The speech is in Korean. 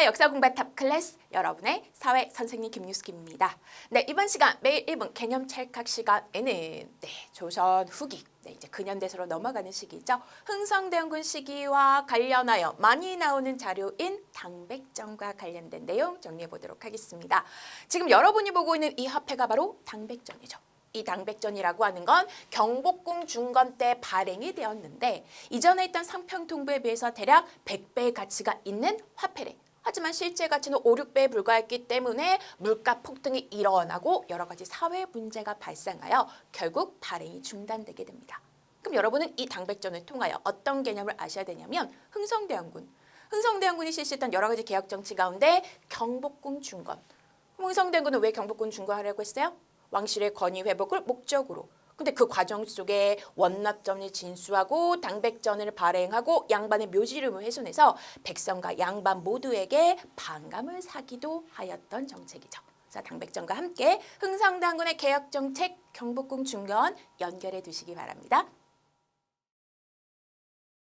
안녕하십니까 역사 공부 탑 클래스 여러분의 사회 선생님 김유숙입니다. 네 이번 시간 매일 1분 개념 찰칵 시간에는 네 조선 후기 네 이제 근현대사로 넘어가는 시기죠. 흥성대원군 시기와 관련하여 많이 나오는 자료인 당백전과 관련된 내용 정리해 보도록 하겠습니다. 지금 여러분이 보고 있는 이 화폐가 바로 당백전이죠. 이 당백전이라고 하는 건 경복궁 중건 때 발행이 되었는데 이전에 있던 상평통부에 비해서 대략 100배의 가치가 있는 화폐래. 하지만 실제 가치는 5, 6배에 불과했기 때문에 물가 폭등이 일어나고 여러 가지 사회 문제가 발생하여 결국 발행이 중단되게 됩니다. 그럼 여러분은 이 당백전을 통하여 어떤 개념을 아셔야 되냐면 흥성대원군, 흥성대원군이 실시했던 여러 가지 개혁 정치 가운데 경복궁 중건. 흥성대원군은 왜 경복궁 중건하려고 했어요? 왕실의 권위 회복을 목적으로. 근데 그 과정 속에 원납전을 진수하고 당백전을 발행하고 양반의 묘지름을 훼손해서 백성과 양반 모두에게 반감을 사기도 하였던 정책이죠. 자, 당백전과 함께 흥성당군의 개혁 정책 경복궁 중건 연결해 두시기 바랍니다.